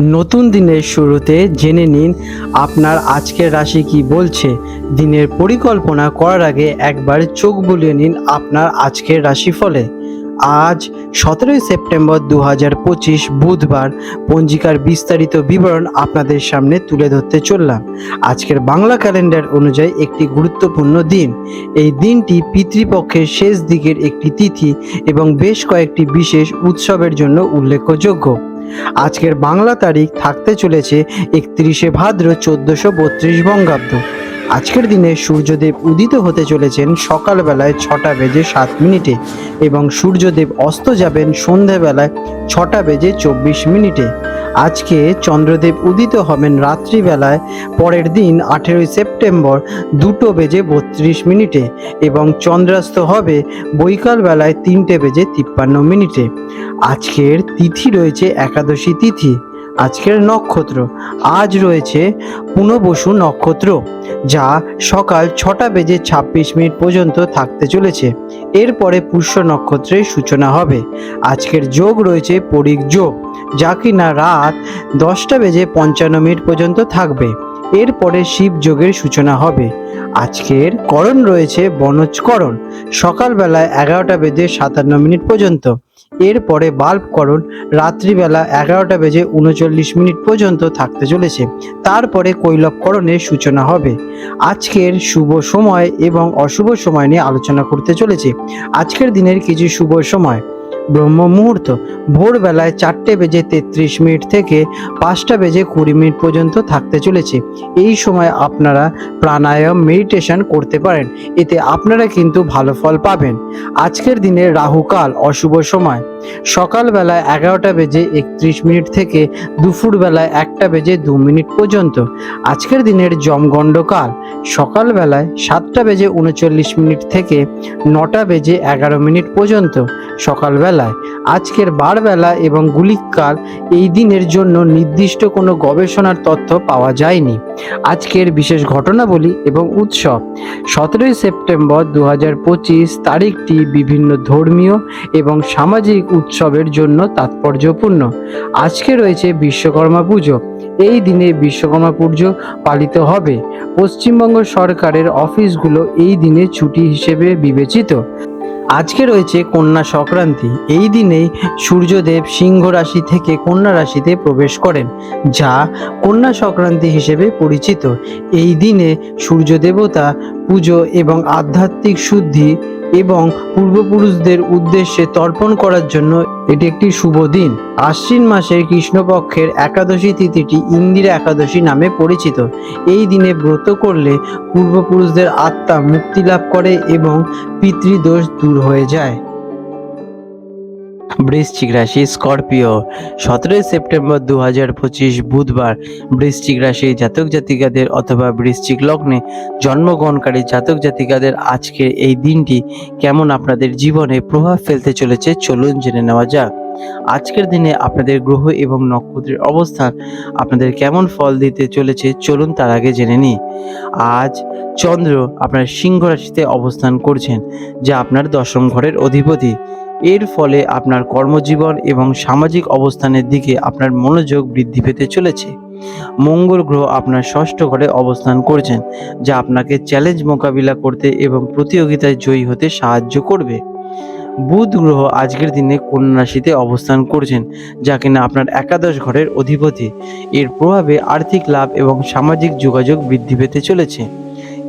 নতুন দিনের শুরুতে জেনে নিন আপনার আজকের রাশি কি বলছে। দিনের পরিকল্পনা করার আগে একবার চোখ বুলিয়ে নিন আপনার আজকের রাশিফলে। আজ সতেরোই সেপ্টেম্বর দু পঁচিশ বুধবার পঞ্জিকার বিস্তারিত বিবরণ আপনাদের সামনে তুলে ধরতে চললাম। আজকের বাংলা ক্যালেন্ডার অনুযায়ী একটি গুরুত্বপূর্ণ দিন। এই দিনটি পিতৃপক্ষের শেষ দিকের একটি তিথি এবং বেশ কয়েকটি বিশেষ উৎসবের জন্য উল্লেখযোগ্য। আজকের বাংলা তারিখ থাকতে চলেছে একত্রিশে ভাদ্র চোদ্দশো বত্রিশ বঙ্গাব্দ। আজকের দিনে সূর্যদেব উদিত হতে চলেছেন সকালবেলায় ছটা বেজে সাত মিনিটে এবং সূর্যদেব অস্ত যাবেন সন্ধেবেলায় ছটা বেজে চব্বিশ মিনিটে। আজকে চন্দ্রদেব উদিত হবেন রাত্রিবেলায়। পরের দিন আঠেরোই সেপ্টেম্বর দুটো বেজে বত্রিশ মিনিটে এবং চন্দ্রাস্ত হবে বৈকাল বেলায় তিনটে বেজে তিপ্পান্ন মিনিটে। আজকের তিথি রয়েছে একাদশী তিথি, আজকের নক্ষত্র। আজ রয়েছে পুনবসু নক্ষত্র, যা সকাল ছটা বেজে ছাব্বিশ মিনিট পর্যন্ত থাকতে চলেছে। এরপরে পুষ্য নক্ষত্রের সূচনা হবে। আজকের যোগ রয়েছে পরিক যোগ। যা কিনা রাত দশটা বেজে পঞ্চান্ন মিনিট পর্যন্ত থাকবে। এরপরে শিব যোগের সূচনা হবে। আজকের করণ রয়েছে বনজকরণ সকালবেলায় এগারোটা বেজে সাতান্ন মিনিট পর্যন্ত। এরপরে বাল্বকরণ রাত্রিবেলা এগারোটা বেজে উনচল্লিশ মিনিট পর্যন্ত থাকতে চলেছে। তারপরে কৈলবকরণের সূচনা হবে। আজকের শুভ সময় এবং অশুভ সময় নিয়ে আলোচনা করতে চলেছে। আজকের দিনের কিছু শুভ সময়। ব্রহ্ম মুহূর্ত ভোরবেলায় চারটে বেজে তেত্রিশ মিনিট থেকে পাঁচটা বেজে কুড়ি মিনিট পর্যন্ত থাকতে চলেছে। এই সময় আপনারা প্রাণায়াম মেডিটেশন করতে পারেন। এতে আপনারা কিন্তু ভালো ফল পাবেন। আজকের দিনে রাহুকাল, অশুভ সময়। সকালবেলায় এগারোটা বেজে একত্রিশ মিনিট থেকে দুপুরবেলায় একটা বেজে দু মিনিট পর্যন্ত। আজকের দিনের জমগণ্ডকাল সকালবেলায় সাতটা বেজে উনচল্লিশ মিনিট থেকে নটা বেজে এগারো মিনিট পর্যন্ত। সকালবেলায়, আজকের বারবেলা এবং গুলিককাল এই দিনের জন্য নির্দিষ্ট কোনো গবেষণার তথ্য পাওয়া যায়নি। আজকের বিশেষ ঘটনাবলী এবং উৎসব। সতেরোই সেপ্টেম্বর দু হাজার পঁচিশ তারিখটি বিভিন্ন ধর্মীয় এবং সামাজিক উৎসবের জন্য তাৎপর্যপূর্ণ। আজকে রয়েছে বিশ্বকর্মা পুজো। এই দিনে বিশ্বকর্মা পুজো পালিত হবে। পশ্চিমবঙ্গ সরকারের অফিসগুলো এই দিনে ছুটি হিসেবে বিবেচিত। আজকে রয়েছে কন্যা সংক্রান্তি। এই দিনে সূর্যদেব সিংহ রাশি থেকে কন্যা রাশিতে প্রবেশ করেন, যা কন্যা সংক্রান্তি হিসেবে পরিচিত। এই দিনে সূর্য দেবতা পুজো এবং আধ্যাত্মিক শুদ্ধি এবং পূর্বপুরুষদের উদ্দেশ্যে তর্পণ করার জন্য এটি একটি শুভ দিন। আশ্বিন মাসের কৃষ্ণপক্ষের একাদশী তিথিটি ইন্দিরা একাদশী নামে পরিচিত। এই দিনে ব্রত করলে পূর্বপুরুষদের আত্মা মুক্তি লাভ করে এবং পিতৃদোষ দূর হয়ে যায়। বৃশ্চিক রাশি স্করপিও। সতেরোই সেপ্টেম্বর দু হাজার পঁচিশ বুধবার বৃশ্চিক রাশি জাতক জাতিকাদের অথবা বৃশ্চিক লগ্নে জন্মগ্রহণকারী জাতক জাতিকাদের আজকের এই দিনটি কেমন আপনাদের জীবনে প্রভাব ফেলতে চলেছে চলুন জেনে নেওয়া যাক। আজকের দিনে আপনাদের গ্রহ এবং নক্ষত্রের অবস্থান আপনাদের কেমন ফল দিতে চলেছে চলুন তার আগে জেনে নিই। আজ চন্দ্র আপনার সিংহ রাশিতে অবস্থান করছেন, যা আপনার দশম ঘরের অধিপতি। এর ফলে আপনার কর্মজীবন এবং সামাজিক অবস্থানের দিকে আপনার মনোযোগ বৃদ্ধি পেতে চলেছে। মঙ্গল গ্রহ আপনার ষষ্ঠ ঘরে অবস্থান করছেন, যা আপনাকে চ্যালেঞ্জ মোকাবিলা করতে এবং প্রতিযোগিতায় জয়ী হতে সাহায্য করবে। বুধ গ্রহ আজকের দিনে কন্যা রাশিতে অবস্থান করছেন, যা কিনা আপনার একাদশ ঘরের অধিপতি। এর প্রভাবে আর্থিক লাভ এবং সামাজিক যোগাযোগ বৃদ্ধি পেতে চলেছে।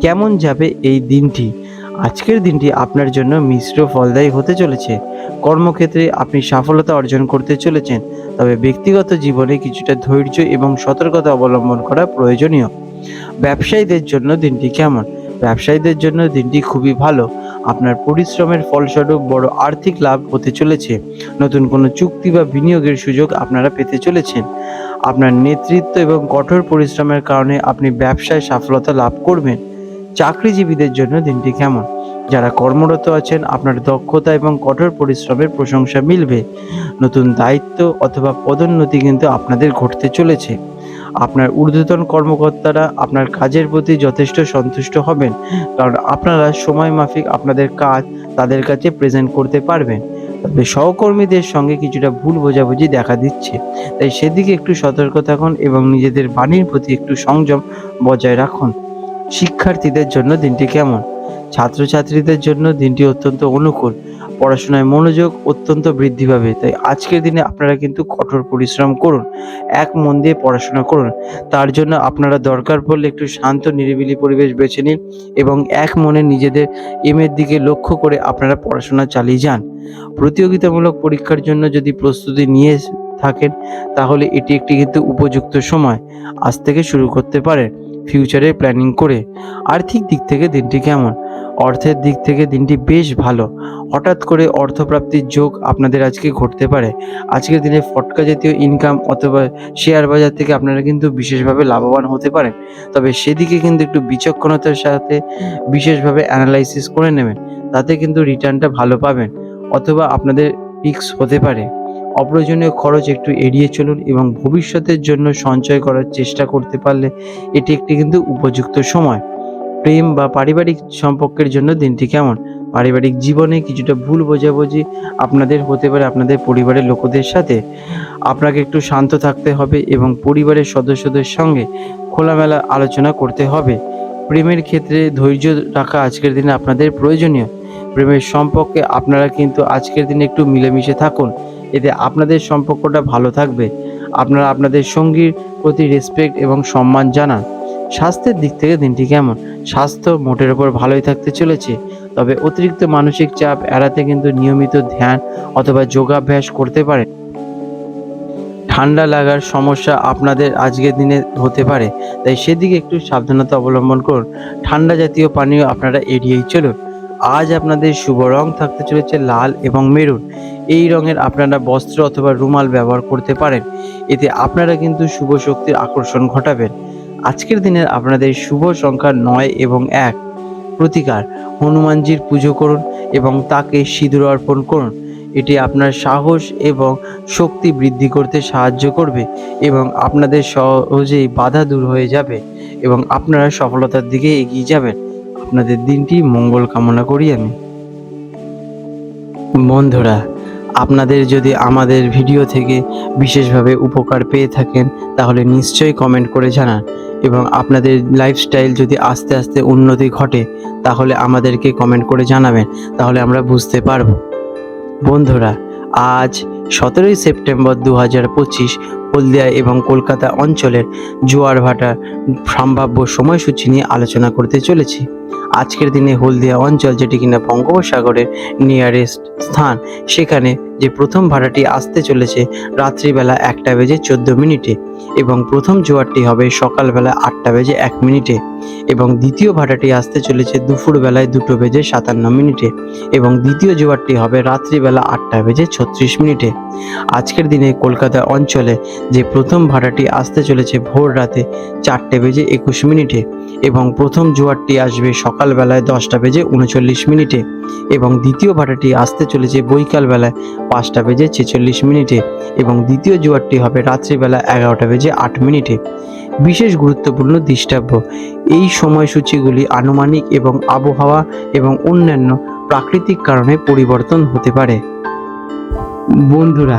কেমন যাবে এই দিনটি? আজকের দিনটি আপনার জন্য মিশ্র ফলদায়ী হতে চলেছে। কর্মক্ষেত্রে আপনি সফলতা অর্জন করতে চলেছেন, তবে ব্যক্তিগত জীবনে কিছুটা ধৈর্য এবং সতর্কতা অবলম্বন করা প্রয়োজনীয়। ব্যবসায়ীদের জন্য দিনটি কেমন? ব্যবসায়ীদের জন্য দিনটি খুবই ভালো। আপনার পরিশ্রমের ফলস্বরূপ বড় আর্থিক লাভ হতে চলেছে। নতুন কোনো চুক্তি বা বিনিয়োগের সুযোগ আপনারা পেতে চলেছেন। আপনার নেতৃত্ব এবং কঠোর পরিশ্রমের কারণে আপনি ব্যবসায় সফলতা লাভ করবেন। চাকরিজীবীদের জন্য দিনটি কেমন? যারা কর্মরত আছেন, আপনার দক্ষতা এবং কঠোর পরিশ্রমের প্রশংসা মিলবে। নতুন দায়িত্ব অথবা পদোন্নতি কিন্তু আপনাদের ঘটতে চলেছে। আপনার ঊর্ধ্বতন কর্মকর্তারা আপনার কাজের প্রতি যথেষ্ট সন্তুষ্ট হবেন, কারণ আপনারা সময় মাফিক আপনাদের কাজ তাদের কাছে প্রেজেন্ট করতে পারবেন। তবে সহকর্মীদের সঙ্গে কিছুটা ভুল বোঝাবুঝি দেখা দিচ্ছে। তাই সেদিকে একটু সতর্ক থাকুন এবং নিজেদের বাণীর প্রতি একটু সংযম বজায় রাখুন। শিক্ষার্থীদের জন্য দিনটি কেমন? ছাত্রছাত্রীদের জন্য দিনটি অত্যন্ত অনুকূল। পড়াশোনায় মনোযোগ অত্যন্ত বৃদ্ধি পাবে। তাই আজকের দিনে আপনারা কিন্তু কঠোর পরিশ্রম করুন। এক মন দিয়ে পড়াশোনা করুন। তার জন্য আপনারা দরকার পড়লে একটু শান্ত, নিরিবিলি পরিবেশ বেছে নিন এবং এক মনে নিজেদের এমের দিকে লক্ষ্য করে আপনারা পড়াশোনা চালিয়ে যান। প্রতিযোগিতামূলক পরীক্ষার জন্য যদি প্রস্তুতি নিয়ে থাকেন, তাহলে এটি একটি কিন্তু উপযুক্ত সময়। আজ থেকে শুরু করতে পারেন। ফিউচারে প্ল্যানিং করে আর্থিক দিক থেকে দিনটি কেমন? অর্থের দিক থেকে দিনটি বেশ ভালো। হঠাৎ করে অর্থপ্রাপ্তির যোগ আপনাদের আজকে ঘটতে পারে। আজকের দিনে ফটকা জাতীয় ইনকাম অথবা শেয়ার বাজার থেকে আপনারা কিন্তু বিশেষভাবে লাভবান হতে পারেন। তবে সেদিকে কিন্তু একটু বিচক্ষণতার সাথে বিশেষভাবে অ্যানালাইসিস করে নেবেন। তাতে কিন্তু রিটার্নটা ভালো পাবেন অথবা আপনাদের রিক্স হতে পারে। অপ্রয়োজনীয় খরচ একটু এড়িয়ে চলুন এবং ভবিষ্যতের জন্য সঞ্চয় করার চেষ্টা করতে পারলে এটি একটি কিন্তু উপযুক্ত সময়। প্রেম বা পারিবারিক সম্পর্কের জন্য দিনটি কেমন? পারিবারিক জীবনে কিছুটা ভুল বোঝাবুঝি আপনাদের হতে পারে আপনাদের পরিবারের লোকদের সাথে। আপনাকে একটু শান্ত থাকতে হবে এবং পরিবারের সদস্যদের সঙ্গে খোলামেলা আলোচনা করতে হবে। প্রেমের ক্ষেত্রে ধৈর্য রাখা আজকের দিনে আপনাদের প্রয়োজনীয়। প্রেমের সম্পর্কে আপনারা কিন্তু আজকের দিনে একটু মিলেমিশে থাকুন। এতে আপনাদের সম্পর্কটা ভালো থাকবে। আপনারা আপনাদের সঙ্গীর প্রতি রেসপেক্ট এবং সম্মান জানান। স্বাস্থ্যের দিক থেকে দিনটি কেমন? স্বাস্থ্য মোটের ওপর ভালোই থাকতে চলেছে। তবে অতিরিক্ত মানসিক চাপ এড়াতে কিন্তু নিয়মিত ধ্যান অথবা যোগাভ্যাস করতে পারে ঠান্ডা লাগার সমস্যা আপনাদের আজকের দিনে হতে পারে। তাই সেদিকে একটু সাবধানতা অবলম্বন করুন। ঠান্ডা জাতীয় পানীয় আপনারা এড়িয়েই চলুন। আজ আপনাদের শুভ রং থাকতে চলেছে লাল এবং মেরুন। এই রঙের আপনারা বস্ত্র অথবা রুমাল ব্যবহার করতে পারেন। এতে আপনারা কিন্তু শুভ শক্তির আকর্ষণ ঘটাবেন। আজকের দিনের আপনাদের শুভ সংখ্যা নয় এবং এক। প্রতিকার, হনুমানজির পুজো করুন এবং তাকে সিঁদুর অর্পণ করুন। এটি আপনার সাহস এবং শক্তি বৃদ্ধি করতে সাহায্য করবে এবং আপনাদের সহজেই বাধা দূর হয়ে যাবে এবং আপনারা সফলতার দিকে এগিয়ে যাবেন। আপনাদের দিনটি মঙ্গল কামনা করি আমি। বন্ধুরা, আপনাদের যদি আমাদের ভিডিও থেকে বিশেষভাবে উপকার পেয়ে থাকেন, তাহলে নিশ্চয়ই কমেন্ট করে জানান এবং আপনাদের লাইফস্টাইল যদি আস্তে আস্তে উন্নতি ঘটে, তাহলে আমাদেরকে কমেন্ট করে জানাবেন, তাহলে আমরা বুঝতে পারব। বন্ধুরা, আজ সতেরোই সেপ্টেম্বর দু হাজার পঁচিশ, হলদিয়া এবং কলকাতা অঞ্চলের জোয়ার ভাটার সম্ভাব্য সময়সূচি নিয়ে আলোচনা করতে চলেছি। আজকের দিনে হলদিয়া অঞ্চল, যেটি কিনা বঙ্গোপসাগরের নিয়ারেস্ট স্থান, সেখানে যে প্রথম ভাড়াটি আসতে চলেছে রাত্রিবেলা একটা বেজে চোদ্দ মিনিটে এবং প্রথম জোয়ারটি হবে সকালবেলা আটটা বেজে এক মিনিটে এবং দ্বিতীয় ভাড়াটি আসতে চলেছে দুপুরবেলায় দুটো বেজে সাতান্ন মিনিটে এবং দ্বিতীয় জোয়ারটি হবে রাত্রিবেলা আটটা বেজে ছত্রিশ মিনিটে। আজকের দিনে কলকাতা অঞ্চলে যে প্রথম ভাড়াটি আসতে চলেছে ভোর রাতে চারটে বেজে একুশ মিনিটে এবং প্রথম জোয়ারটি আসবে সকালবেলায় দশটা বেজে উনচল্লিশ মিনিটে এবং দ্বিতীয় ভাড়াটি আসতে চলেছে বৈকালবেলায় পাঁচটা বেজে ছেচল্লিশ মিনিটে এবং দ্বিতীয় জোয়ারটি হবে রাত্রিবেলা এগারোটা বেজে আট মিনিটে। বিশেষ গুরুত্বপূর্ণ দৃষ্টাব্য, এই সময়সূচিগুলি আনুমানিক এবং আবহাওয়া এবং অন্যান্য প্রাকৃতিক কারণে পরিবর্তন হতে পারে। বন্ধুরা